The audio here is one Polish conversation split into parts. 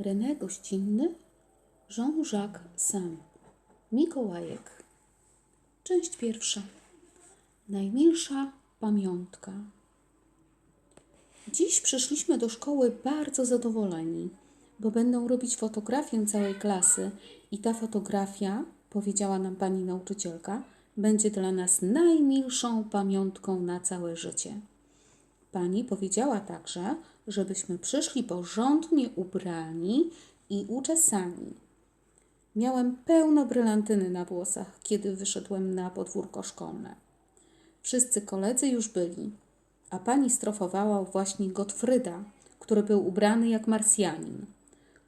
René Gościnny, Jean-Jacques Sam, Mikołajek. Część pierwsza. Najmilsza pamiątka. Dziś przyszliśmy do szkoły bardzo zadowoleni, bo będą robić fotografię całej klasy i ta fotografia, powiedziała nam pani nauczycielka, będzie dla nas najmilszą pamiątką na całe życie. Pani powiedziała także, żebyśmy przyszli porządnie ubrani i uczesani. Miałem pełno brylantyny na włosach, kiedy wyszedłem na podwórko szkolne. Wszyscy koledzy już byli, a pani strofowała właśnie Gottfryda, który był ubrany jak Marsjanin.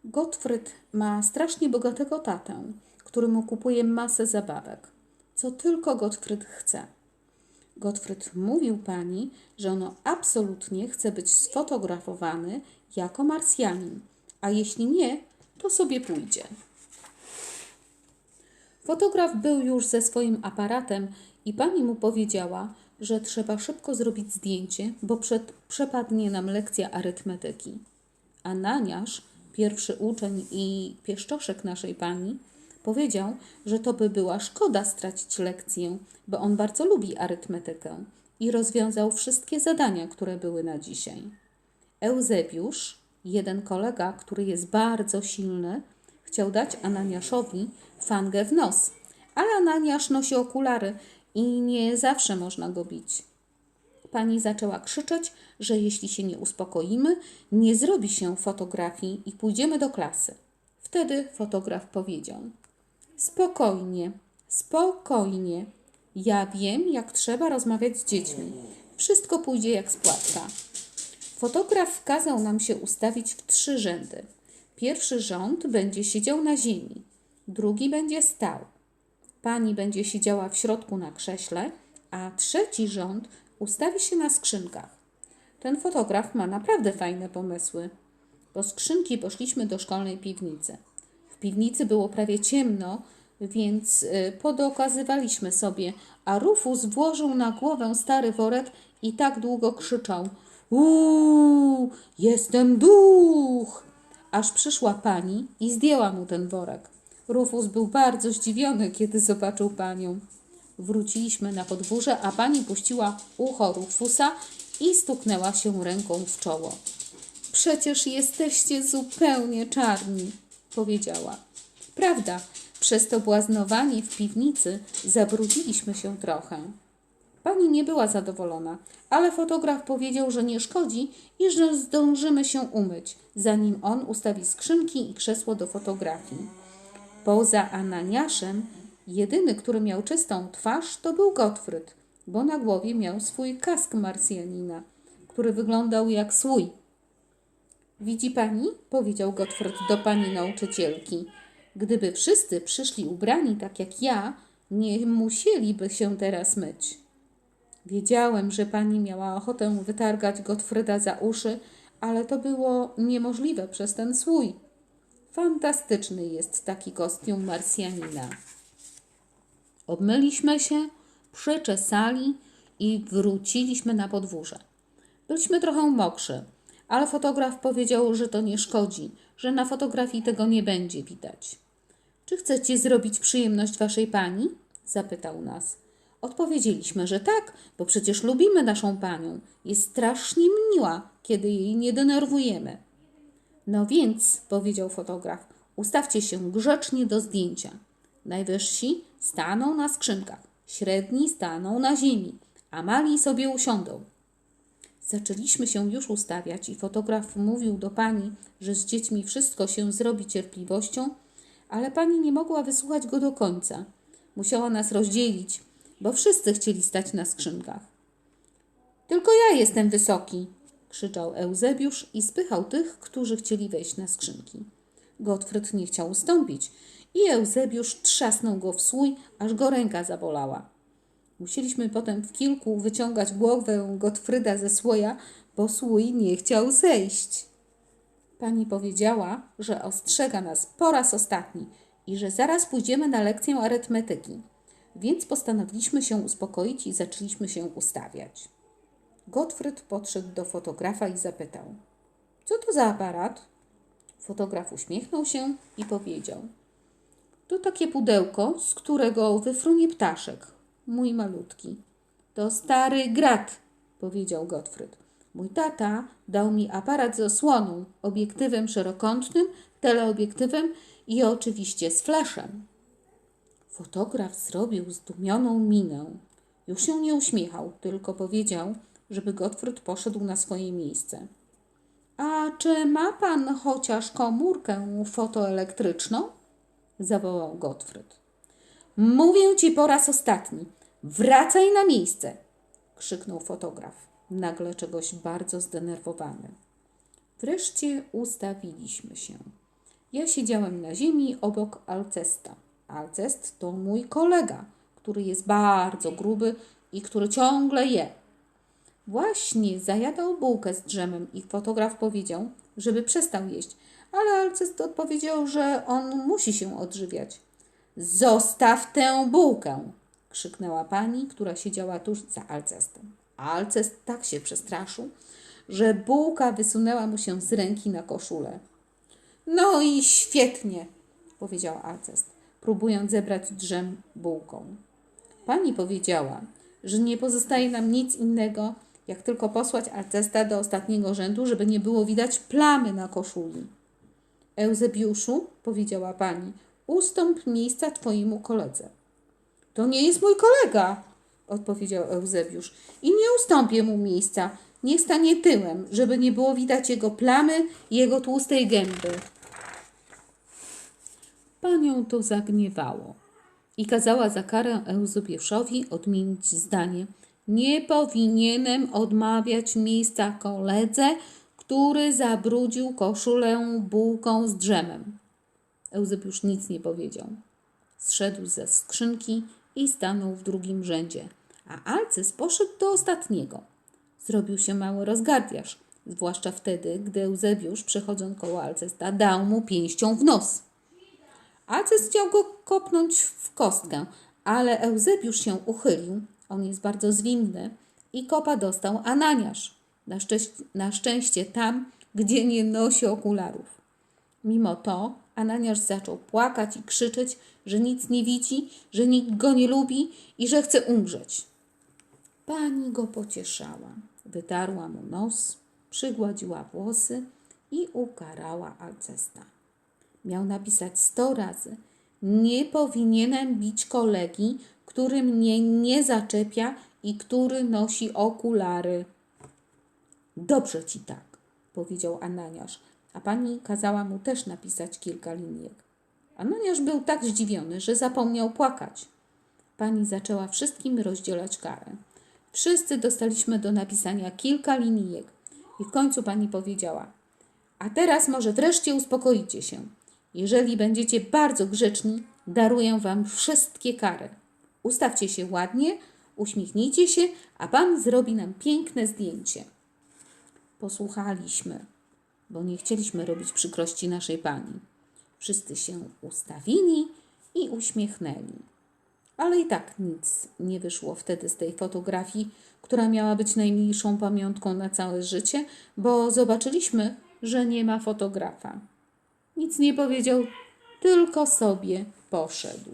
Gottfryd ma strasznie bogatego tatę, który mu kupuje masę zabawek, co tylko Gottfryd chce. Gottfried mówił pani, że ono absolutnie chce być sfotografowany jako Marsjanin, a jeśli nie, to sobie pójdzie. Fotograf był już ze swoim aparatem i pani mu powiedziała, że trzeba szybko zrobić zdjęcie, bo przed, przepadnie nam lekcja arytmetyki. A Naniasz, pierwszy uczeń i pieszczoszek naszej pani, powiedział, że to by była szkoda stracić lekcję, bo on bardzo lubi arytmetykę i rozwiązał wszystkie zadania, które były na dzisiaj. Eusebiusz, jeden kolega, który jest bardzo silny, chciał dać Ananiaszowi fangę w nos, ale Ananiasz nosi okulary i nie zawsze można go bić. Pani zaczęła krzyczeć, że jeśli się nie uspokoimy, nie zrobi się fotografii i pójdziemy do klasy. Wtedy fotograf powiedział: Spokojnie, spokojnie. Ja wiem, jak trzeba rozmawiać z dziećmi. Wszystko pójdzie jak z płatka. Fotograf kazał nam się ustawić w trzy rzędy. Pierwszy rząd będzie siedział na ziemi, drugi będzie stał. Pani będzie siedziała w środku na krześle, a trzeci rząd ustawi się na skrzynkach. Ten fotograf ma naprawdę fajne pomysły. Po skrzynki poszliśmy do szkolnej piwnicy. Piwnicy było prawie ciemno, więc y, podokazywaliśmy sobie, a Rufus włożył na głowę stary worek i tak długo krzyczał: Uuu, jestem duch! Aż przyszła pani i zdjęła mu ten worek. Rufus był bardzo zdziwiony, kiedy zobaczył panią. Wróciliśmy na podwórze, a pani puściła ucho Rufusa i stuknęła się ręką w czoło. Przecież jesteście zupełnie czarni, powiedziała. Prawda, przez to błaznowanie w piwnicy zabrudziliśmy się trochę. Pani nie była zadowolona, ale fotograf powiedział, że nie szkodzi i że zdążymy się umyć, zanim on ustawi skrzynki i krzesło do fotografii. Poza Ananiaszem, jedyny, który miał czystą twarz, to był Gottfried, bo na głowie miał swój kask marsjanina, który wyglądał jak słój. Widzi pani? powiedział Gottfried do pani nauczycielki. Gdyby wszyscy przyszli ubrani tak jak ja, nie musieliby się teraz myć. Wiedziałem, że pani miała ochotę wytargać Gottfrieda za uszy, ale to było niemożliwe przez ten słój. Fantastyczny jest taki kostium Marsjanina. Obmyliśmy się, przeczesali i wróciliśmy na podwórze. Byliśmy trochę mokrzy, ale fotograf powiedział, że to nie szkodzi, że na fotografii tego nie będzie widać. Czy chcecie zrobić przyjemność waszej pani? zapytał nas. Odpowiedzieliśmy, że tak, bo przecież lubimy naszą panią. Jest strasznie miła, kiedy jej nie denerwujemy. No więc, powiedział fotograf, ustawcie się grzecznie do zdjęcia. Najwyżsi staną na skrzynkach, średni staną na ziemi, a mali sobie usiądą. Zaczęliśmy się już ustawiać i fotograf mówił do pani, że z dziećmi wszystko się zrobi cierpliwością, ale pani nie mogła wysłuchać go do końca. Musiała nas rozdzielić, bo wszyscy chcieli stać na skrzynkach. Tylko ja jestem wysoki, krzyczał Eusebiusz i spychał tych, którzy chcieli wejść na skrzynki. Gottfried nie chciał ustąpić i Eusebiusz trzasnął go w słój, aż go ręka zabolała. Musieliśmy potem w kilku wyciągać głowę Gottfryda ze słoja, bo słój nie chciał zejść. Pani powiedziała, że ostrzega nas po raz ostatni i że zaraz pójdziemy na lekcję arytmetyki, więc postanowiliśmy się uspokoić i zaczęliśmy się ustawiać. Gottfried podszedł do fotografa i zapytał: Co to za aparat? Fotograf uśmiechnął się i powiedział: To takie pudełko, z którego wyfrunie ptaszek, mój malutki. To stary grat, powiedział Gottfried. Mój tata dał mi aparat z osłoną, obiektywem szerokątnym, teleobiektywem i oczywiście z flaszem. Fotograf zrobił zdumioną minę. Już się nie uśmiechał, tylko powiedział, żeby Gottfried poszedł na swoje miejsce. A czy ma pan chociaż komórkę fotoelektryczną? zawołał Gottfried. Mówię ci po raz ostatni. Wracaj na miejsce! krzyknął fotograf, nagle czegoś bardzo zdenerwowany. Wreszcie ustawiliśmy się. Ja siedziałem na ziemi obok Alcesta. Alcest to mój kolega, który jest bardzo gruby i który ciągle je. Właśnie zajadał bułkę z drzemem i fotograf powiedział, żeby przestał jeść, ale Alcest odpowiedział, że on musi się odżywiać. Zostaw tę bułkę! krzyknęła pani, która siedziała tuż za Alcestem. Alcest tak się przestraszył, że bułka wysunęła mu się z ręki na koszulę. No i świetnie, powiedział Alcest, próbując zebrać drzem bułką. Pani powiedziała, że nie pozostaje nam nic innego, jak tylko posłać Alcesta do ostatniego rzędu, żeby nie było widać plamy na koszuli. Eusebiuszu, powiedziała pani, ustąp miejsca twojemu koledze. To nie jest mój kolega, odpowiedział Eusebiusz. I nie ustąpię mu miejsca. Niech stanie tyłem, żeby nie było widać jego plamy i jego tłustej gęby. Panią to zagniewało i kazała za karę Eusebiuszowi odmienić zdanie. Nie powinienem odmawiać miejsca koledze, który zabrudził koszulę bułką z drzemem. Eusebiusz nic nie powiedział. Zszedł ze skrzynki i stanął w drugim rzędzie, a Alces poszedł do ostatniego. Zrobił się mały rozgardiasz, zwłaszcza wtedy, gdy Eusebiusz, przechodząc koło Alcesta, dał mu pięścią w nos. Alces chciał go kopnąć w kostkę, ale Eusebiusz się uchylił, on jest bardzo zwinny, i kopa dostał Ananiasz. Na na szczęście tam, gdzie nie nosi okularów. Mimo to Ananiasz zaczął płakać i krzyczeć, że nic nie widzi, że nikt go nie lubi i że chce umrzeć. Pani go pocieszała, wytarła mu nos, przygładziła włosy i ukarała Alcesta. Miał napisać sto razy: Nie powinienem bić kolegi, który mnie nie zaczepia i który nosi okulary. Dobrze ci tak, powiedział Ananiasz, a pani kazała mu też napisać kilka linijek. Ananiasz był tak zdziwiony, że zapomniał płakać. Pani zaczęła wszystkim rozdzielać karę. Wszyscy dostaliśmy do napisania kilka linijek i w końcu pani powiedziała: A teraz może wreszcie uspokoicie się. Jeżeli będziecie bardzo grzeczni, daruję wam wszystkie kary. Ustawcie się ładnie, uśmiechnijcie się, a pan zrobi nam piękne zdjęcie. Posłuchaliśmy, bo nie chcieliśmy robić przykrości naszej pani. Wszyscy się ustawili i uśmiechnęli. Ale i tak nic nie wyszło wtedy z tej fotografii, która miała być najmilszą pamiątką na całe życie, bo zobaczyliśmy, że nie ma fotografa. Nic nie powiedział, tylko sobie poszedł.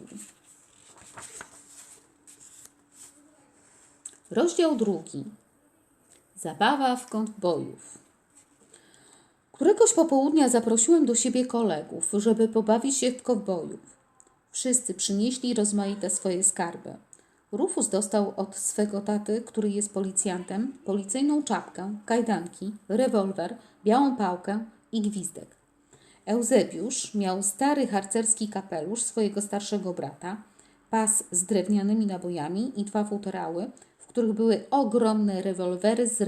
Rozdział drugi. Zabawa w konwojów. Któregoś popołudnia zaprosiłem do siebie kolegów, żeby pobawić się w kowbojów. Wszyscy przynieśli rozmaite swoje skarby. Rufus dostał od swego taty, który jest policjantem, policyjną czapkę, kajdanki, rewolwer, białą pałkę i gwizdek. Eusebiusz miał stary harcerski kapelusz swojego starszego brata, pas z drewnianymi nabojami i dwa futerały, których były ogromne rewolwery z,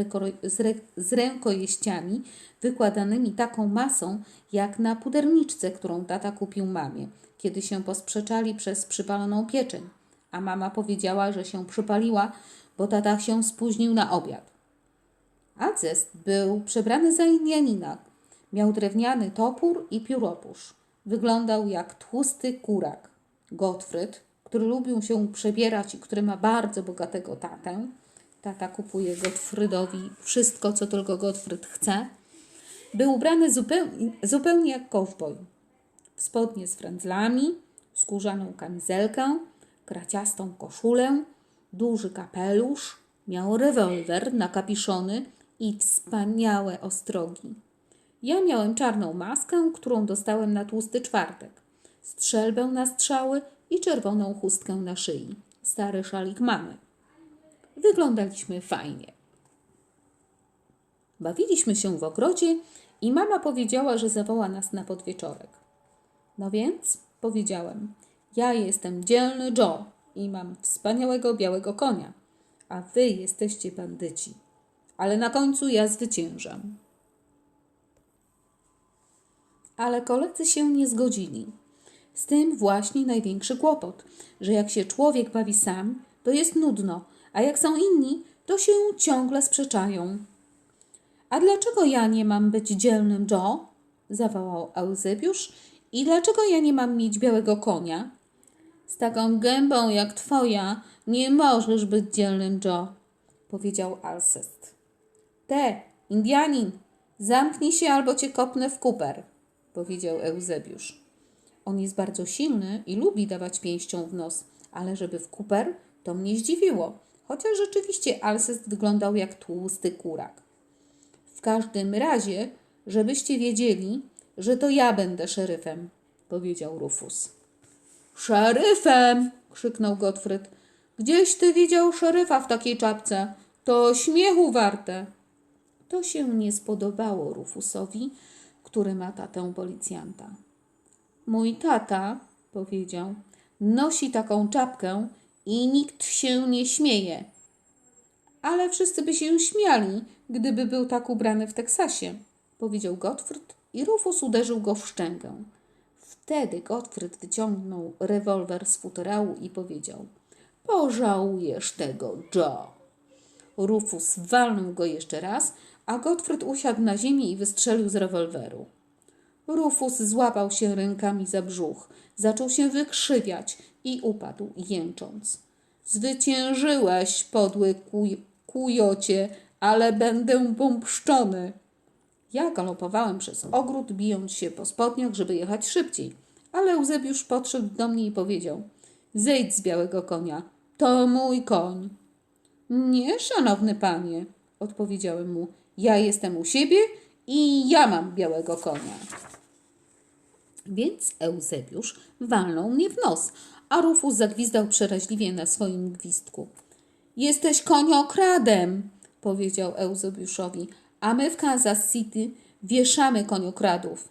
z, re- z rękojeściami wykładanymi taką masą, jak na puderniczce, którą tata kupił mamie, kiedy się posprzeczali przez przypaloną pieczeń, a mama powiedziała, że się przypaliła, bo tata się spóźnił na obiad. Alcest był przebrany za Indianina. Miał drewniany topór i pióropusz. Wyglądał jak tłusty kurak. Gottfried, który lubił się przebierać i który ma bardzo bogatego tatę, tata kupuje Gottfriedowi wszystko, co tylko Gottfried chce, Był ubrany zupełnie, zupełnie jak kowboj. W spodnie z frędzlami, skórzaną kamizelkę, kraciastą koszulę, duży kapelusz, miał rewolwer nakapiszony i wspaniałe ostrogi. Ja miałem czarną maskę, którą dostałem na tłusty czwartek, strzelbę na strzały i czerwoną chustkę na szyi. Stary szalik mamy. Wyglądaliśmy fajnie. Bawiliśmy się w ogrodzie i mama powiedziała, że zawoła nas na podwieczorek. No więc, powiedziałem, ja jestem dzielny Joe i mam wspaniałego białego konia, a wy jesteście bandyci. Ale na końcu ja zwyciężam. Ale koledzy się nie zgodzili. Z tym właśnie największy kłopot, że jak się człowiek bawi sam, to jest nudno, a jak są inni, to się ciągle sprzeczają. A dlaczego ja nie mam być dzielnym Joe? zawołał Eusebiusz. I dlaczego ja nie mam mieć białego konia? Z taką gębą jak twoja nie możesz być dzielnym Joe, powiedział Alcest. Te, Indianin, zamknij się albo cię kopnę w kuper, powiedział Eusebiusz. On jest bardzo silny i lubi dawać pięścią w nos, ale żeby w kuper, to mnie zdziwiło, chociaż rzeczywiście Alcest wyglądał jak tłusty kurak. W każdym razie, żebyście wiedzieli, że to ja będę szeryfem, powiedział Rufus. Szeryfem! krzyknął Gottfried. Gdzieś ty widział szeryfa w takiej czapce? To śmiechu warte. To się nie spodobało Rufusowi, który ma tatę policjanta. Mój tata, powiedział, nosi taką czapkę i nikt się nie śmieje. Ale wszyscy by się śmiali, gdyby był tak ubrany w Teksasie, powiedział Gottfried i Rufus uderzył go w szczękę. Wtedy Gottfried wyciągnął rewolwer z futerału i powiedział: Pożałujesz tego, Joe. Rufus walnął go jeszcze raz, a Gottfried usiadł na ziemi i wystrzelił z rewolweru. Rufus złapał się rękami za brzuch, zaczął się wykrzywiać i upadł jęcząc. Zwyciężyłeś, podły kuj kujocie, ale będę pompszczony. Ja galopowałem przez ogród, bijąc się po spodniach, żeby jechać szybciej. Ale Eusebiusz podszedł do mnie i powiedział: Zejdź z białego konia, to mój koń. Nie, szanowny panie, odpowiedziałem mu. Ja jestem u siebie i ja mam białego konia. Więc Eusebiusz walnął mnie w nos, a Rufus zagwizdał przeraźliwie na swoim gwizdku. Jesteś koniokradem, powiedział Eusebiuszowi, a my w Kansas City wieszamy koniokradów.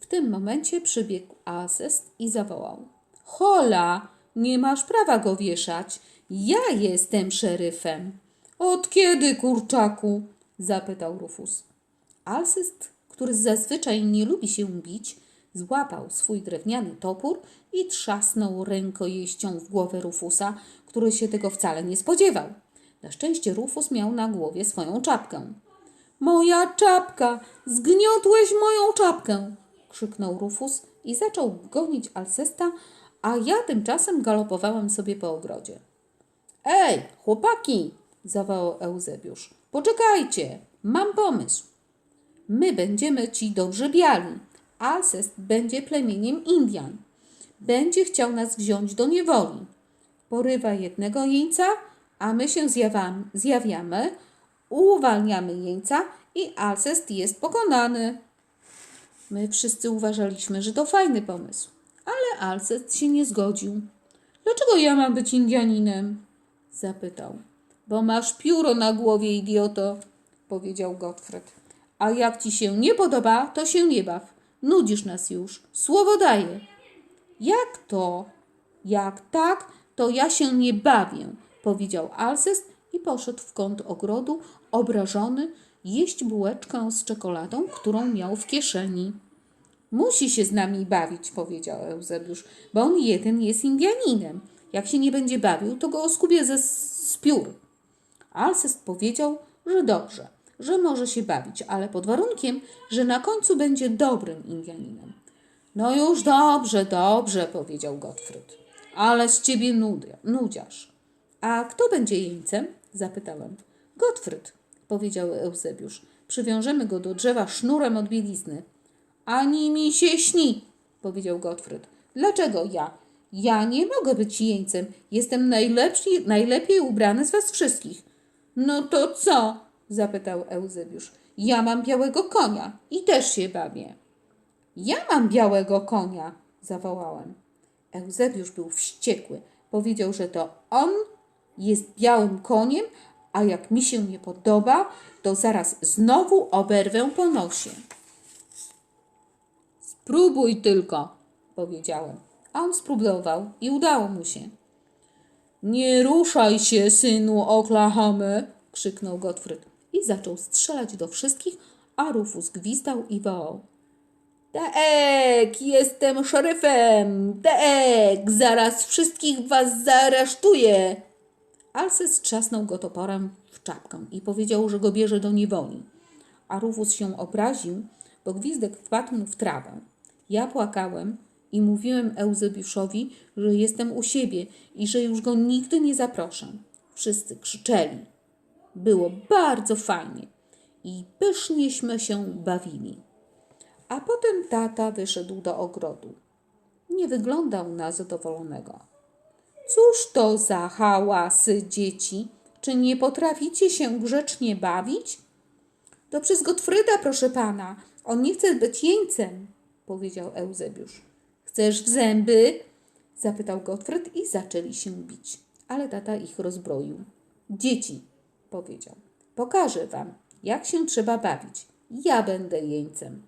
W tym momencie przybiegł Azest i zawołał. Hola, nie masz prawa go wieszać. Ja jestem szeryfem. Od kiedy, kurczaku? zapytał Rufus. Alcest, który zazwyczaj nie lubi się bić, złapał swój drewniany topór i trzasnął rękojeścią w głowę Rufusa, który się tego wcale nie spodziewał. Na szczęście Rufus miał na głowie swoją czapkę. Moja czapka! Zgniotłeś moją czapkę! krzyknął Rufus i zaczął gonić Alcesta, a ja tymczasem galopowałem sobie po ogrodzie. Ej, chłopaki! zawołał Eusebiusz. Poczekajcie, mam pomysł. My będziemy ci dobrzy biali. Alcest będzie plemieniem Indian. Będzie chciał nas wziąć do niewoli. Porywa jednego jeńca, a my się zjawiamy, uwalniamy jeńca i Alcest jest pokonany. My wszyscy uważaliśmy, że to fajny pomysł, ale Alcest się nie zgodził. Dlaczego ja mam być Indianinem? zapytał. Bo masz pióro na głowie, idioto, powiedział Gottfried. A jak ci się nie podoba, to się nie baw. Nudzisz nas już. Słowo daję. Jak to? Jak tak, to ja się nie bawię, powiedział Alcest i poszedł w kąt ogrodu, obrażony, jeść bułeczkę z czekoladą, którą miał w kieszeni. Musi się z nami bawić, powiedział Eusebiusz, bo on jeden jest Indianinem. Jak się nie będzie bawił, to go oskubię ze spiór. Alcest powiedział, że dobrze, że może się bawić, ale pod warunkiem, że na końcu będzie dobrym Indianinem. No już dobrze, dobrze, powiedział Gottfried. Ale z ciebie nudy, nudziarz. A kto będzie jeńcem? zapytałem. Gottfried, powiedział Eusebiusz. Przywiążemy go do drzewa sznurem od bielizny. Ani mi się śni, powiedział Gottfried. Dlaczego ja? Ja nie mogę być jeńcem. Jestem najlepszy, najlepiej ubrany z was wszystkich. No to co? Zapytał Eusebiusz. Ja mam białego konia i też się bawię. Ja mam białego konia, zawołałem. Eusebiusz był wściekły. Powiedział, że to on jest białym koniem, a jak mi się nie podoba, to zaraz znowu oberwę po nosie. Spróbuj tylko, powiedziałem. A on spróbował i udało mu się. Nie ruszaj się, synu Oklahamy, krzyknął Gottfried i zaczął strzelać do wszystkich, a Rufus gwizdał i wołał. Tak, jestem szeryfem! Tak, zaraz wszystkich was zaaresztuję! Alces trzasnął go toporem w czapkę i powiedział, że go bierze do niewoli. A Rufus się obraził, bo gwizdek wpadł mu w trawę. Ja płakałem i mówiłem Eusebiuszowi, że jestem u siebie i że już go nigdy nie zaproszę. Wszyscy krzyczeli. Było bardzo fajnie i pysznieśmy się bawili. A potem tata wyszedł do ogrodu. Nie wyglądał na zadowolonego. Cóż to za hałasy, dzieci? Czy nie potraficie się grzecznie bawić? To przez Gottfryda, proszę pana. On nie chce być jeńcem, powiedział Eusebiusz. Chcesz w zęby? zapytał Gottfried i zaczęli się bić. Ale tata ich rozbroił. Dzieci, powiedział, pokażę wam, jak się trzeba bawić. Ja będę jeńcem.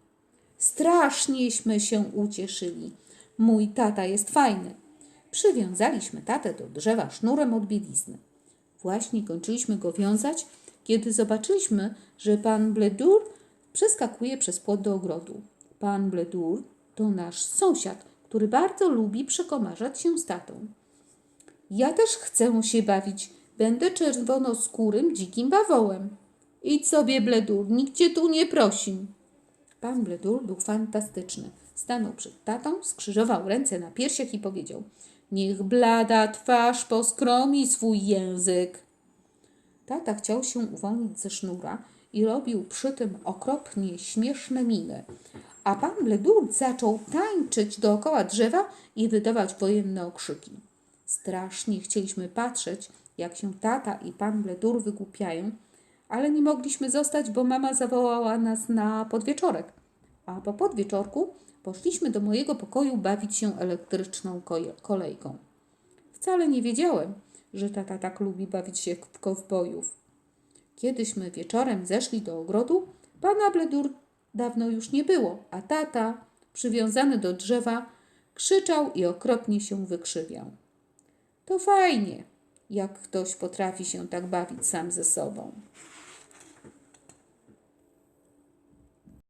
Strasznieśmy się ucieszyli. Mój tata jest fajny. Przywiązaliśmy tatę do drzewa sznurem od bielizny. Właśnie kończyliśmy go wiązać, kiedy zobaczyliśmy, że pan Bledur przeskakuje przez płot do ogrodu. Pan Bledur to nasz sąsiad, który bardzo lubi przekomarzać się z tatą. Ja też chcę się bawić. Będę czerwonoskórym dzikim bawołem. Idź sobie, Bledur, nikt cię tu nie prosił. Pan Bledur był fantastyczny. Stanął przed tatą, skrzyżował ręce na piersiach i powiedział – Niech blada twarz poskromi swój język. Tata chciał się uwolnić ze sznura i robił przy tym okropnie śmieszne miny. A pan Bledur zaczął tańczyć dookoła drzewa i wydawać wojenne okrzyki. Strasznie chcieliśmy patrzeć, jak się tata i pan Bledur wygłupiają, ale nie mogliśmy zostać, bo mama zawołała nas na podwieczorek. A po podwieczorku poszliśmy do mojego pokoju bawić się elektryczną kolejką. Wcale nie wiedziałem, że tata tak lubi bawić się w kowbojów. Kiedyśmy wieczorem zeszli do ogrodu, pana Bledur dawno już nie było, a tata, przywiązany do drzewa, krzyczał i okropnie się wykrzywiał. To fajnie, jak ktoś potrafi się tak bawić sam ze sobą.